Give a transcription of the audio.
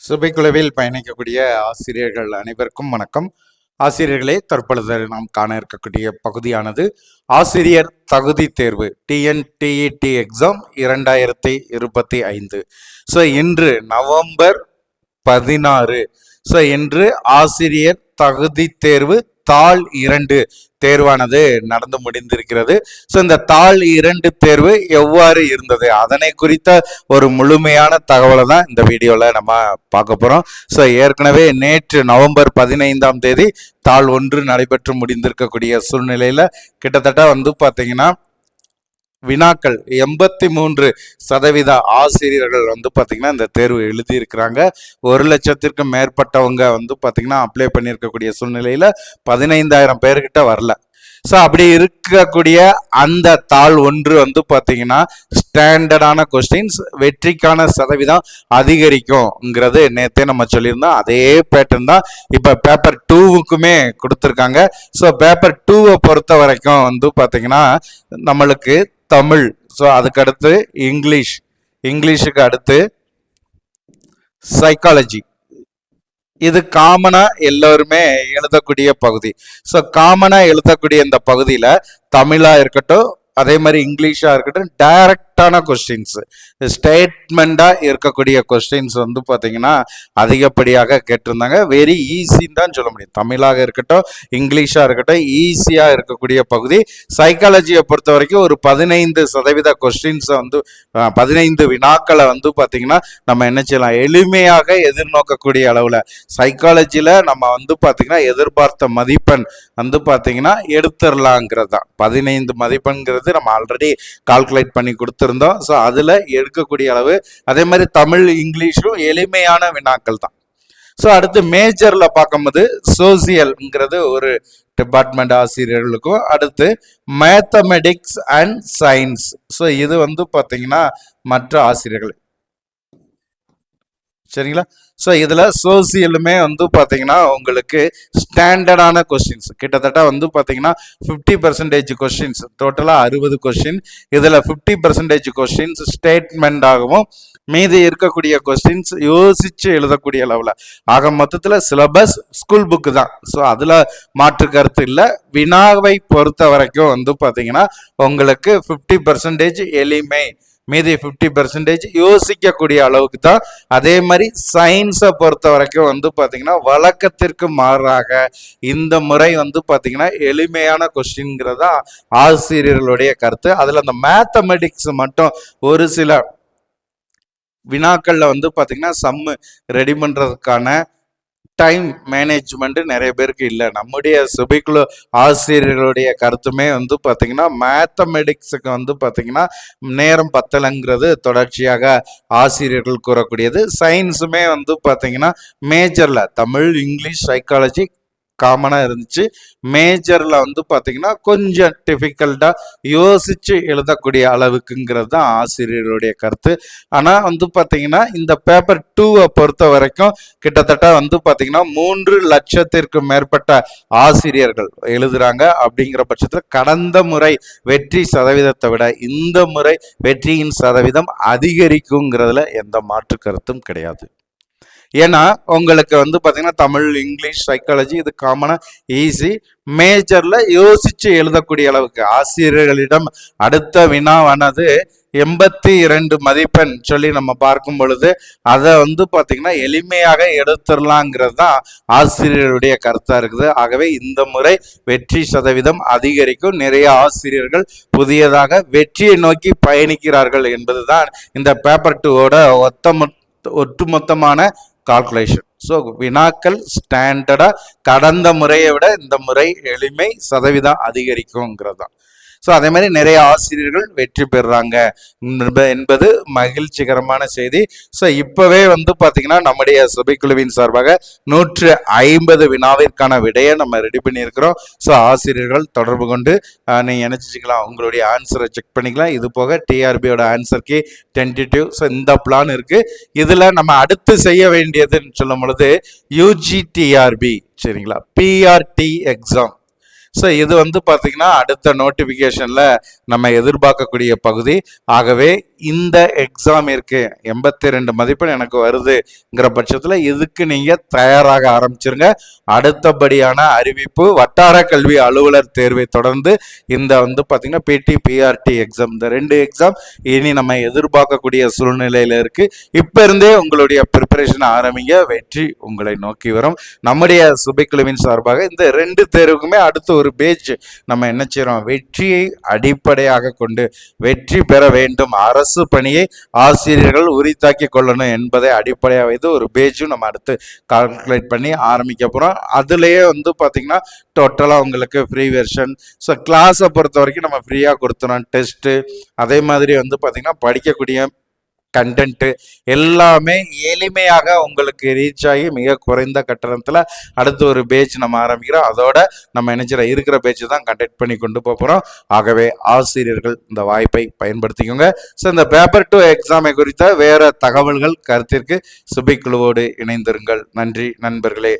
சுபைக்குழுவில் பயணிக்கக்கூடிய ஆசிரியர்கள் அனைவருக்கும் வணக்கம். ஆசிரியர்களே தற்பொழுது நாம் காண இருக்கக்கூடிய பகுதியானது ஆசிரியர் தகுதி தேர்வு டிஎன்டிஇடி எக்ஸாம் இரண்டாயிரத்தி இருபத்தி ஐந்து. ஸோ இன்று நவம்பர் பதினாறு. ஸோ இன்று ஆசிரியர் தகுதி தேர்வு தாள் இரண்டு. தேர்வானது நடந்து முடிந்திருக்கிறது. ஸோ இந்த தாள் இரண்டு தேர்வு எவ்வாறு இருந்தது? அதனை குறித்த ஒரு முழுமையான தகவலை தான் இந்த வீடியோவில் நம்ம பார்க்க போகிறோம் ஸோ ஏற்கனவே நேற்று நவம்பர் பதினைந்தாம் தேதி தாள் ஒன்று நடைபெற்று முடிந்திருக்கக்கூடிய சூழ்நிலையில் கிட்டத்தட்ட வந்து பார்த்திங்கன்னா வினாக்கள் எண்பத்தி மூன்று சதவீத ஆசிரியர்கள் வந்து பார்த்தீங்கன்னா இந்த தேர்வு எழுதியிருக்கிறாங்க. ஒரு லட்சத்திற்கும் மேற்பட்டவங்க வந்து பார்த்தீங்கன்னா அப்ளை பண்ணியிருக்கக்கூடிய சூழ்நிலையில் பதினைந்தாயிரம் பேர்கிட்ட வரல. ஸோ அப்படி இருக்கக்கூடிய அந்த தாள் ஒன்று வந்து பார்த்தீங்கன்னா ஸ்டாண்டர்டான கொஸ்டின்ஸ் வெற்றிக்கான சதவீதம் அதிகரிக்கும்ங்கிறது நேற்றே நம்ம சொல்லியிருந்தோம். அதே பேட்டர்ன் தான் இப்போ பேப்பர் டூவுக்குமே கொடுத்துருக்காங்க. ஸோ பேப்பர் டூவை பொறுத்த வரைக்கும் வந்து பார்த்தீங்கன்னா நம்மளுக்கு தமிழ். ஸோ அதுக்கடுத்து இங்கிலீஷ். இங்கிலீஷுக்கு அடுத்து சைக்காலஜி இது காமனாக எல்லோருமே எழுதக்கூடிய பகுதி. ஸோ காமனாக எழுதக்கூடிய இந்த பகுதியில் தமிழாக இருக்கட்டும் அதே மாதிரி இங்கிலீஷாக இருக்கட்டும் கரெக்டான கொஸ்டின்ஸ் ஸ்டேட்மெண்டாக இருக்கக்கூடிய கொஸ்டின்ஸ் வந்து பார்த்தீங்கன்னா அதிகப்படியாக கேட்டிருந்தாங்க. வெரி ஈஸின்னு தான் சொல்ல முடியும். தமிழாக இருக்கட்டும் இங்கிலீஷாக இருக்கட்டும் ஈஸியாக இருக்கக்கூடிய பகுதி. சைக்காலஜியை பொறுத்த வரைக்கும் ஒரு பதினைந்து சதவீத கொஸ்டின்ஸை வந்து பதினைந்து வினாக்களை வந்து பார்த்தீங்கன்னா நம்ம என்ன செய்யலாம்? எளிமையாக எதிர்நோக்கக்கூடிய அளவில். சைக்காலஜியில் நம்ம வந்து பார்த்தீங்கன்னா எதிர்பார்த்த மதிப்பெண் வந்து பார்த்தீங்கன்னா எடுத்துடலாங்கிறது தான். பதினைந்து மதிப்பெண்ங்கிறது நம்ம ஆல்ரெடி கால்குலேட் பண்ணி இருந்தோம். ஸோ அதில் எடுக்கக்கூடிய அளவு அதே மாதிரி தமிழ் இங்கிலீஷும் எளிமையான வினாக்கள் தான். ஸோ அடுத்து மேஜரில் பார்க்கும்போது சோசியல்ங்கிறது ஒரு டிபார்ட்மெண்ட் ஆசிரியர்களுக்கும் அடுத்து மேத்தமெட்டிக்ஸ் அண்ட் சயின்ஸ் ஸோ இது வந்து பார்த்தீங்கன்னா மற்ற ஆசிரியர்கள். சரிங்களா? ஸோ இதில் சோசியலுமே வந்து பார்த்தீங்கன்னா உங்களுக்கு ஸ்டாண்டர்டான கொஸ்டின்ஸ் கிட்டத்தட்ட வந்து பார்த்தீங்கன்னா ஃபிஃப்டி பர்சன்டேஜ் கொஸ்டின்ஸ் டோட்டலாக அறுபது கொஸ்டின் இதில் ஃபிஃப்டி பர்சன்டேஜ் கொஸ்டின்ஸ் ஸ்டேட்மெண்ட்டாகவும் மீதி இருக்கக்கூடிய கொஸ்டின்ஸ் யோசித்து எழுதக்கூடிய அளவில் ஆக மொத்தத்தில் சிலபஸ் ஸ்கூல் புக்கு தான். ஸோ அதில் மாற்று கருத்து இல்லை. வினாவை பொறுத்த வரைக்கும் வந்து பார்த்தீங்கன்னா உங்களுக்கு ஃபிஃப்டி பர்சன்டேஜ் எளிமை. மீதி ஃபிஃப்டி பர்சன்டேஜ் யோசிக்கக்கூடிய அளவுக்கு தான். அதே மாதிரி சயின்ஸை பொறுத்த வரைக்கும் வந்து பார்த்தீங்கன்னா வழக்கத்திற்கு மாறாக இந்த முறை வந்து பார்த்தீங்கன்னா எளிமையான கொஸ்டின்ங்கிறதா ஆசிரியர்களுடைய கருத்து. அதில் அந்த மேத்தமெட்டிக்ஸ் மட்டும் ஒரு சில வினாக்களில் வந்து பார்த்தீங்கன்னா சம்மு ரெடி பண்ணுறதுக்கான டைம் மேனேஜ்மெண்ட் நிறைய பேருக்கு இல்லை. நம்முடைய சுபிக்குழு ஆசிரியர்களுடைய கருத்துமே வந்து பார்த்தீங்கன்னா மேத்தமெட்டிக்ஸுக்கு வந்து பார்த்தீங்கன்னா நேரம் பத்தலைங்கிறது தொடர்ச்சியாக ஆசிரியர்கள் கூறக்கூடியது. சயின்ஸுமே வந்து பார்த்தீங்கன்னா மேஜரில் தமிழ் இங்கிலீஷ் சைக்காலஜி காமனாக இருந்துச்சு. மேஜரில் வந்து பார்த்திங்கன்னா கொஞ்சம் டிஃபிகல்ட்டாக யோசித்து எழுதக்கூடிய அளவுக்குங்கிறது தான் ஆசிரியருடைய கருத்து. ஆனால் வந்து பார்த்திங்கன்னா இந்த பேப்பர் டூவை பொறுத்த வரைக்கும் கிட்டத்தட்ட வந்து பார்த்திங்கன்னா மூன்று லட்சத்திற்கு மேற்பட்ட ஆசிரியர்கள் எழுதுகிறாங்க அப்படிங்கிற பட்சத்தில் கடந்த முறை வெற்றி சதவீதத்தை விட இந்த முறை வெற்றியின் சதவீதம் அதிகரிக்குங்கிறதுல எந்த மாற்று கருத்தும் கிடையாது. ஏன்னா உங்களுக்கு வந்து பார்த்தீங்கன்னா தமிழ் இங்கிலீஷ் சைக்காலஜி இது காமனாக ஈஸி மேஜரில் யோசித்து எழுதக்கூடிய அளவுக்கு. ஆசிரியர்களிடம் அடுத்த வினாவானது எண்பத்தி இரண்டு மதிப்பெண் சொல்லி நம்ம பார்க்கும் பொழுது அதை வந்து பார்த்தீங்கன்னா எளிமையாக எடுத்துடலாங்கிறது தான் ஆசிரியருடைய கருத்தாக இருக்குது. ஆகவே இந்த முறை வெற்றி சதவீதம் அதிகரிக்கும். நிறைய ஆசிரியர்கள் புதியதாக வெற்றியை நோக்கி பயணிக்கிறார்கள் என்பதுதான் இந்த பேப்பர் டூவோட ஒத்த ஒட்டுமொத்தமான கால்குலேஷன் ஸோ வினாக்கள் ஸ்டாண்டர்டாக கடந்த முறையை விட இந்த முறை எளிமை சதவீதம் அதிகரிக்குங்கிறது தான் ஸோ அதே மாதிரி நிறைய ஆசிரியர்கள் வெற்றி பெறுறாங்க. என்பது மகிழ்ச்சிகரமான செய்தி. ஸோ இப்போவே வந்து பார்த்தீங்கன்னா நம்முடைய சபைக்குழுவின் சார்பாக நூற்று ஐம்பது வினாவிற்கான விடையை நம்ம ரெடி பண்ணியிருக்கிறோம். ஸோ ஆசிரியர்கள் தொடர்பு கொண்டு நீ நீங்க உங்களுடைய ஆன்சரை செக் பண்ணிக்கலாம். இது போக டிஆர்பியோட ஆன்சருக்கு டென்டேட்டிவ் ஸோ இந்த பிளான் இருக்குது இதில் நம்ம அடுத்து செய்ய வேண்டியதுன்னு சொல்லும் பொழுது யூஜிடிஆர்பி சரிங்களா? பிஆர்டி எக்ஸாம் ஸோ இது வந்து பார்த்திங்கன்னா அடுத்த நோட்டிஃபிகேஷனில் நம்ம எதிர்பார்க்கக்கூடிய பகுதி. ஆகவே இந்த எக்ஸாம் இருக்கு எண்பத்தி ரெண்டு மதிப்பெண் எனக்கு வருதுங்கிற பட்சத்தில் இதுக்கு நீங்க தயாராக ஆரம்பிச்சிருங்க. அடுத்தபடியான அறிவிப்பு வட்டார கல்வி அலுவலர் தேர்வை தொடர்ந்து இந்த வந்து பார்த்தீங்கன்னா பிடி பிஆர்டி எக்ஸாம் இந்த ரெண்டு எக்ஸாம் இனி நம்ம எதிர்பார்க்கக்கூடிய சூழ்நிலையில இருக்கு. இப்ப இருந்தே உங்களுடைய ப்ரிப்பரேஷன் ஆரம்பிங்க. வெற்றி உங்களை நோக்கி வரும். நம்முடைய சுபைக்குழுவின் சார்பாக இந்த ரெண்டு தேர்வுக்குமே அடுத்த ஒரு பேஜ் நம்ம என்ன செய்கிறோம் வெற்றியை அடிப்படையாக கொண்டு வெற்றி பெற வேண்டும். அரசு பணியை ஆசிரியர்கள் உரித்தாக்கி கொள்ளணும் என்பதை அடிப்படையாக வைத்து ஒரு பேஜும் நம்ம அடுத்து கால்குலேட் பண்ணி ஆரம்பிக்க போகிறோம் அதுலேயே வந்து பார்த்திங்கன்னா டோட்டலாக உங்களுக்கு ஃப்ரீ வெர்ஷன் ஸோ கிளாஸை பொறுத்த வரைக்கும் நம்ம ஃப்ரீயாக கொடுத்துறோம். டெஸ்ட்டு அதே மாதிரி வந்து பார்த்திங்கன்னா படிக்கக்கூடிய கண்டென்ட்டு எல்லாமே எளிமையாக உங்களுக்கு ரீச் ஆகி மிக குறைந்த கட்டணத்தில் அடுத்து ஒரு பேஜ் நம்ம ஆரம்பிக்கிறோம். அதோட நம்ம நினைச்சிட இருக்கிற பேஜ் தான் கண்டக்ட் பண்ணி கொண்டு போகிறோம் ஆகவே ஆசிரியர்கள் இந்த வாய்ப்பை பயன்படுத்திக்கோங்க. ஸோ இந்த பேப்பர் டூ எக்ஸாமை குறித்த வேறு தகவல்கள் கருத்திற்கு சுபிக்குழுவோடு இணைந்திருங்கள். நன்றி நண்பர்களே.